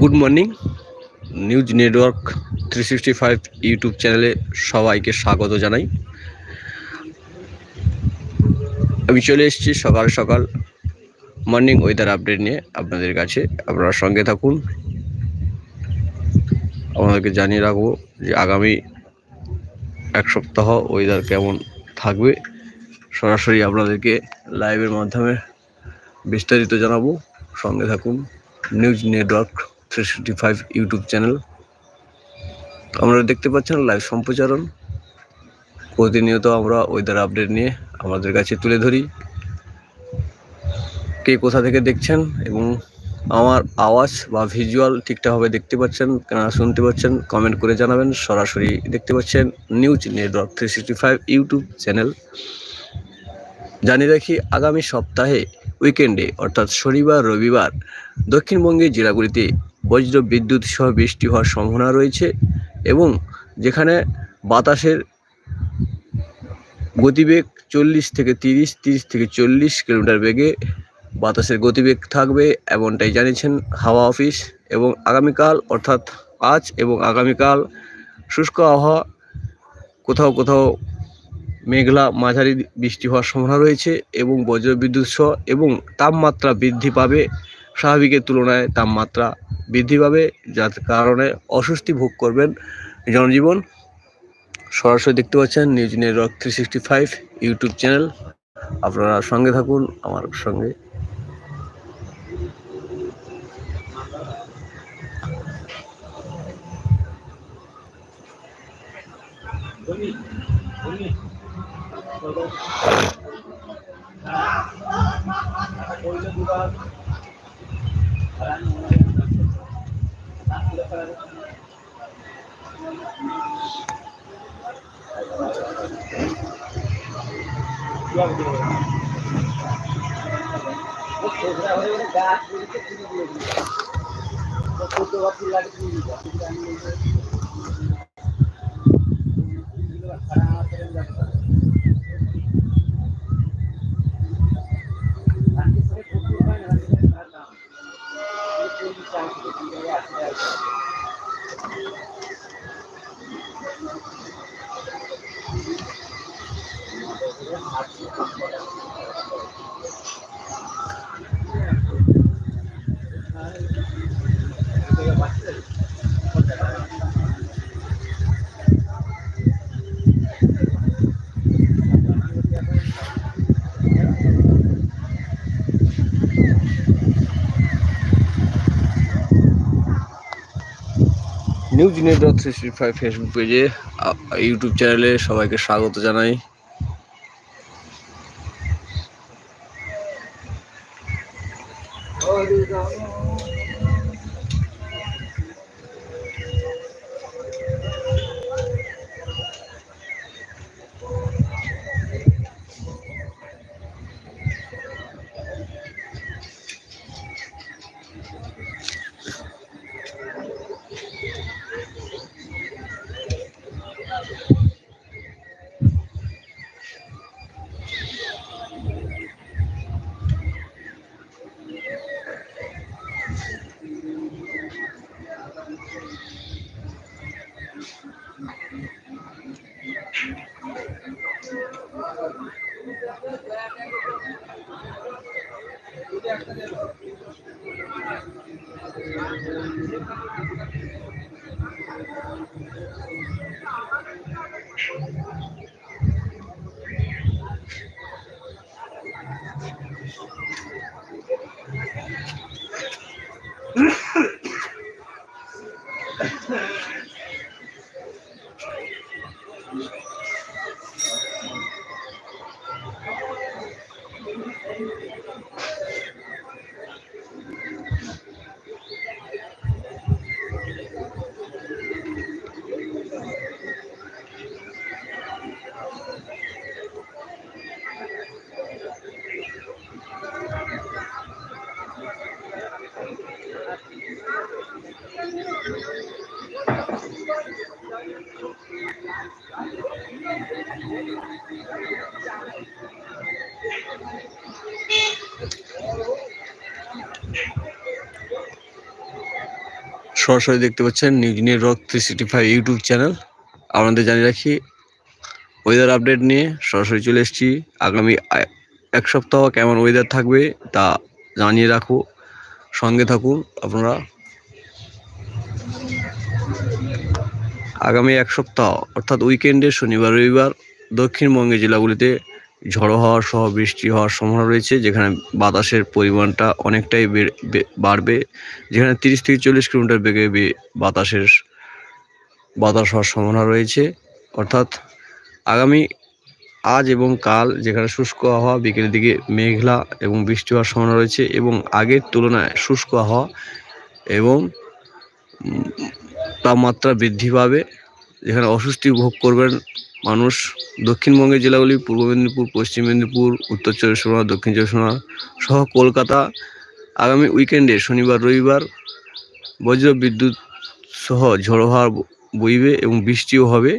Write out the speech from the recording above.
Good morning news network three sixty five YouTube চ্যানেলে সবাইকে স্বাগত জানাই। আমি চলে এসেছি সকাল সকাল মর্নিং ওয়েদার আপডেট নিয়ে আপনাদের কাছে। আপনারা সঙ্গে থাকুন। আমাদেরকে জানিয়ে রাখব যে আগামী এক সপ্তাহ ওয়েদার কেমন থাকবে। সরাসরি আপনাদেরকে লাইভের মাধ্যমে বিস্তারিত জানাব। সঙ্গে থাকুন news network three sixty five YouTube channel আপনারা দেখতে পাচ্ছেন লাইভ সম্প্রচারণ। প্রতিনিয়ত আমরা ওয়েদার আপডেট নিয়ে আমাদের কাছে তুলে ধরি। কে কোথা থেকে দেখছেন এবং আমার আওয়াজ বা ভিজুয়াল ঠিকঠাকভাবে দেখতে পাচ্ছেন না শুনতে পাচ্ছেন কমেন্ট করে জানাবেন। সরাসরি দেখতে পাচ্ছেন news network three sixty five YouTube channel জানিয়ে রাখি, আগামী সপ্তাহে উইকেন্ডে, অর্থাৎ শনিবার, রবিবার, দক্ষিণবঙ্গের জেলাগুলিতে বজ্র বিদ্যুৎ সহ বৃষ্টি হওয়ার সম্ভাবনা রয়েছে এবং যেখানে বাতাসের গতিবেগ চল্লিশ থেকে তিরিশ তিরিশ থেকে চল্লিশ কিলোমিটার বেগে বাতাসের গতিবেগ থাকবে এমনটাই জানিয়েছেন হাওয়া অফিস এবং আগামীকাল, অর্থাৎ আজ এবং আগামীকাল শুষ্ক আবহাওয়া কোথাও কোথাও মেঘলা মাঝারি বৃষ্টি হওয়ার সম্ভাবনা রয়েছে এবং বজ্রবিদ্যুৎ সহ এবং তাপমাত্রা বৃদ্ধি পাবে স্বাভাবিকের তুলনায় তাপমাত্রা বৃদ্ধি পাবে, যার কারণে অস্বস্তি ভোগ করবেন জনজীবন। সরাসরি দেখতে পাচ্ছেন news network three sixty five YouTube channel. আপনারা সঙ্গে থাকুন, আমার সঙ্গে। গাছ লাগে news network three five Facebook পেজে ইউটিউব চ্যানেলে সবাইকে স্বাগত জানাই। Yeah. Mm-hmm. সরাসরি দেখতে পাচ্ছেন নিউজ নিয়ে rock three sixty five YouTube channel. আপনাদের জানিয়ে রাখি ওয়েদার আপডেট নিয়ে সরাসরি চলে এসেছি। আগামী এক সপ্তাহ কেমন ওয়েদার থাকবে তা জানিয়ে রাখো। সঙ্গে থাকুন আপনারা। আগামী এক সপ্তাহ, অর্থাৎ উইকেন্ডে শনিবার, রবিবার দক্ষিণবঙ্গের জেলাগুলিতে ঝড়ো হওয়ার সহ বৃষ্টি হওয়ার সম্ভাবনা রয়েছে, যেখানে বাতাসের পরিমাণটা অনেকটাই বাড়বে। যেখানে তিরিশ থেকে চল্লিশ কিলোমিটার বেগে বাতাসের, বাতাস হওয়ার সম্ভাবনা রয়েছে। অর্থাৎ আগামী আজ এবং কাল যেখানে শুষ্ক আবহাওয়া, বিকেলের দিকে মেঘলা এবং বৃষ্টি হওয়ার সম্ভাবনা রয়েছে এবং আগের তুলনায় শুষ্ক আবহাওয়া এবং তাপমাত্রা বৃদ্ধি পাবে। যেখানে অস্বস্তি ভোগ করবেন মানুষ। দক্ষিণবঙ্গের জেলাগুলি, পূর্ব মেদিনীপুর, পশ্চিম মেদিনীপুর, উত্তর চব্বিশ পরগনা, দক্ষিণ চব্বিশ পরগনা সহ কলকাতা আগামী উইকেন্ডে শনিবার, রবিবার বজ্র বিদ্যুৎ সহ ঝড়ো হাওয়া বইবে এবং বৃষ্টিও হবে।